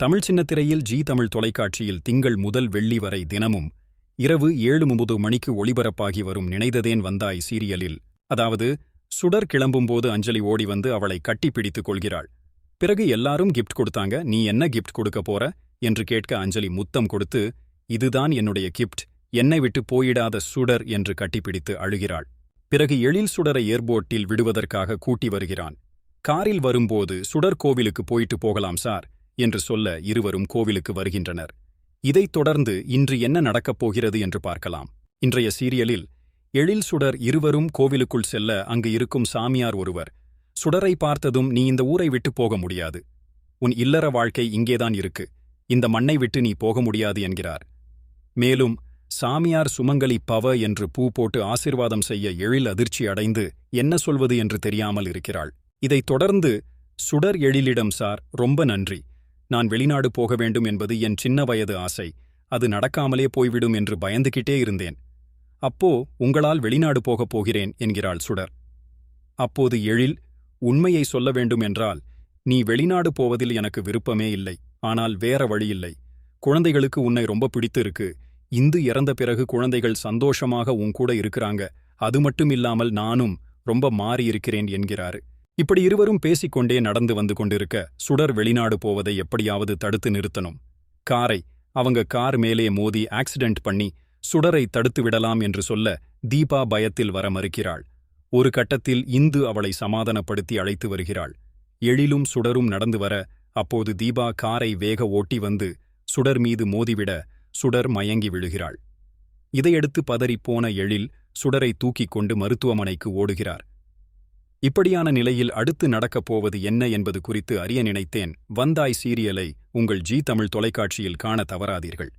Tamil சின்னத்திரையில் G Tamil தொலைக்காட்சியில் திங்கள் முதல் வெள்ளி வரை தினமும் இரவு ஏழு முப்பது மணிக்கு ஒளிபரப்பாகி வரும் நினைததேன் வந்தாய் சீரியலில். அதாவது சுடர் கிளம்பும்போது அஞ்சலி ஓடி வந்து அவளை கட்டிப்பிடித்துக் கொள்கிறாள். பிறகு எல்லாரும் கிஃப்ட் கொடுத்தாங்க நீ என்ன கிஃப்ட் கொடுக்க போற? என்று கேட்க அஞ்சலி முத்தம் கொடுத்து இதுதான் என்னுடைய கிஃப்ட் என்னை விட்டு போயிடாத சுடர் என்று கட்டிப்பிடித்து அழுகிறாள். பிறகு எழில் சுடரை ஏர்போர்ட்டில் விடுவதற்காக கூட்டி வருகிறான். காரில் வரும்போது சுடர் கோவிலுக்கு போயிட்டு போகலாம் சார். என்று சொல்ல இருவரும் கோவிலுக்கு வருகின்றனர். இதைத் தொடர்ந்து இன்று என்ன நடக்கப் போகிறது என்று பார்க்கலாம். இன்றைய சீரியலில் எழில் சுடர் இருவரும் கோவிலுக்குள் செல்ல அங்கு இருக்கும் சாமியார் ஒருவர் சுடரை பார்த்ததும் நீ இந்த ஊரை விட்டு போக முடியாது. உன் இல்லற வாழ்க்கை இங்கேதான் இருக்கு. இந்த மண்ணை விட்டு நீ போக முடியாது என்கிறார். மேலும் சாமியார் சுமங்கலி பவ என்று பூ போட்டு ஆசிர்வாதம் செய்ய எழில் அதிர்ச்சி அடைந்து என்ன சொல்வது என்று தெரியாமல் இருக்கிறாள். இதைத் தொடர்ந்து சுடர் எழிலிடம் சார் ரொம்ப நன்றி. நான் வெளிநாடு போக வேண்டும் என்பது என் சின்ன வயது ஆசை. அது நடக்காமலே போய்விடும் என்று பயந்துகிட்டே இருந்தேன். அப்போ உங்களால் வெளிநாடு போகப் போகிறேன் என்கிறாள் சுடர். அப்போது எழில் உண்மையை சொல்ல வேண்டும் என்றால் நீ வெளிநாடு போவதில் எனக்கு விருப்பமே இல்லை. ஆனால் வேற வழியில்லை குழந்தைகளுக்கு உன்னை ரொம்ப பிடித்து இருக்கு இந்து இறந்த பிறகு குழந்தைகள் சந்தோஷமாக உன் கூட இருக்கிறாங்க. அது மட்டும் இல்லாமல் நானும் ரொம்ப மாறியிருக்கிறேன் என்கிறாரு. இப்படி இருவரும் பேசிக்கொண்டே நடந்து வந்து கொண்டிருக்க சுடர் வெளிநாடு போவதை எப்படியாவது தடுத்து நிறுத்தணும். காரை அவங்க கார் மேலே மோதி ஆக்சிடென்ட் பண்ணி சுடரை தடுத்து விடலாம் என்று சொல்ல தீபா பயத்தில் வர மறுக்கிறாள். ஒரு கட்டத்தில் இந்து அவளை சமாதானப்படுத்தி அழைத்து வருகிறாள். எழிலும் சுடரும் நடந்து வர அப்போது தீபா காரை வேக ஓட்டி வந்து சுடர் மீது மோதிவிட சுடர் மயங்கி விழுகிறாள். இதையடுத்து பதறிப்போன எழில் சுடரை தூக்கிக் கொண்டு மருத்துவமனைக்கு ஓடுகிறார். இப்படியான நிலையில் அடுத்து நடக்கப் போவது என்ன என்பது குறித்து அறிய நினைத்தேன். வந்தாய் சீரியலை உங்கள் ஜி தமிழ் தொலைக்காட்சியில் காண தவறாதீர்கள்.